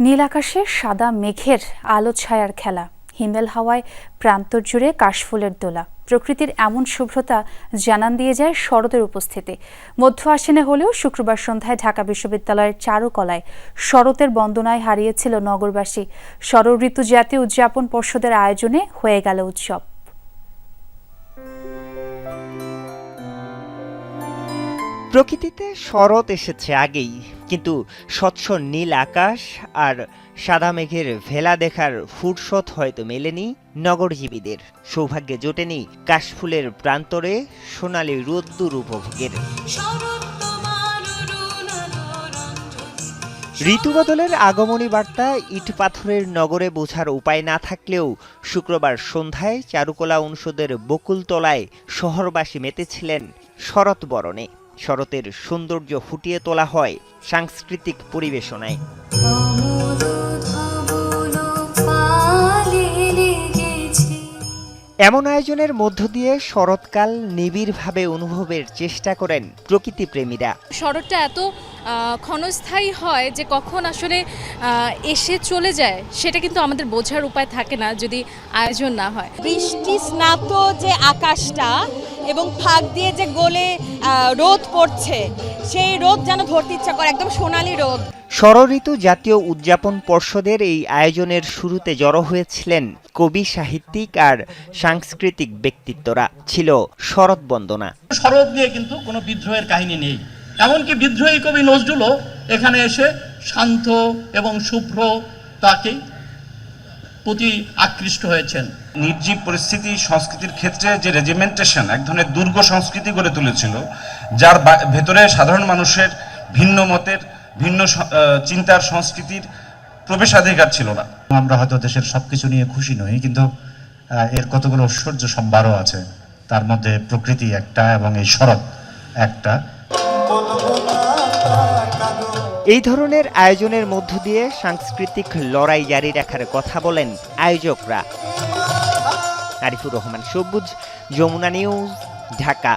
নীল আকাশে সাদা মেঘের আলো ছায়ার খেলা। হিমেল হাওয়ায় প্রান্তর জুড়ে কাশফুলের দোলা। প্রকৃতির এমন শুভ্রতা জানান দিয়ে যায় শরতের উপস্থিতি। মধ্য আশ্বিনে হলেও শুক্রবার সন্ধ্যায় ঢাকা বিশ্ববিদ্যালয়ের চারুকলায় শরতের বন্দনায় হারিয়েছিল নগরবাসী। শরৎ ঋতু জাতীয় উদযাপন পর্ষদের আয়োজনে হয়ে গেল উৎসব। প্রকৃতিতে শরৎ এসেছে আগেই। কিন্তু স্বচ্ছ নীল আকাশ আর সাদা মেঘের ভেলা দেখার ফুরসত হয়তো মেলেনি নগরজীবীদের। সৌভাগ্যে জোটেনি কাশফুলের প্রান্তরে সোনালি রোদ্দুর উপভোগের। ঋতু বদলের আগমনী বার্তা ইট পাথরের নগরে বোঝার উপায় না থাকলেও শুক্রবার সন্ধ্যায় চারুকলা অনুষদের বকুলতলায় শহরবাসী মেতেছিলেন শরৎ বরণে। শরতের সৌন্দর্য ফুটিয়ে তোলা হয় সাংস্কৃতিক পরিবেশনায়। এমন আয়োজনের মধ্য দিয়ে শরৎকাল নিবিড়ভাবে অনুভবের চেষ্টা করেন প্রকৃতিপ্রেমীরা। শরৎটা এত ক্ষণস্থায়ী হয় যে কখন আসলে এসে চলে যায় সেটা কিন্তু আমাদের বোঝার উপায় থাকে না যদি আয়োজন না হয়। বৃষ্টি স্নাত যে আকাশটা এবং ফাঁক দিয়ে যে গোলে রোদ পড়ছে সেই রোদ যেন ধরতে ইচ্ছা করে একদম সোনালি রোদ। ষড়ঋতু জাতীয় উদযাপন পর্ষদের এই আয়োজনের শুরুতে জড়ো হয়েছিলেন কবি সাহিত্যিক আর সাংস্কৃতিক ব্যক্তিত্বরা। ছিল শরৎ বন্দনা। শরৎ নিয়ে কিন্তু কোনো বিদ্রোহের কাহিনী নেই। এমনকি বিদ্রোহী কবি নজরুলও এখানে এসে শান্ত এবং শুভ্র তাকে প্রতি আকৃষ্ট হয়েছেন। নির্জীব পরিস্থিতি সংস্কৃতির ক্ষেত্রে যে রেজিমেন্টেশন এক ধরনের দুর্গ সংস্কৃতি গড়ে তুলেছিল যার বা- ভেতরে সাধারণ মানুষের ভিন্ন মতের ভিন্ন চিন্তার সংস্কৃতির প্রবেশাধিকার ছিল না। আমরা হয়তো দেশের সবকিছু নিয়ে খুশি নই কিন্তু এর কতগুলো ঐশ্বর্য সম্ভারও আছে। তার মধ্যে প্রকৃতি একটা এবং এই শরৎ একটা। এই ধরনের আয়োজনের মধ্য দিয়ে সাংস্কৃতিক লড়াই জারি রাখার কথা বলেন আয়োজকরা। আরিফুর রহমান সবুজ, যমুনা নিউজ, ঢাকা।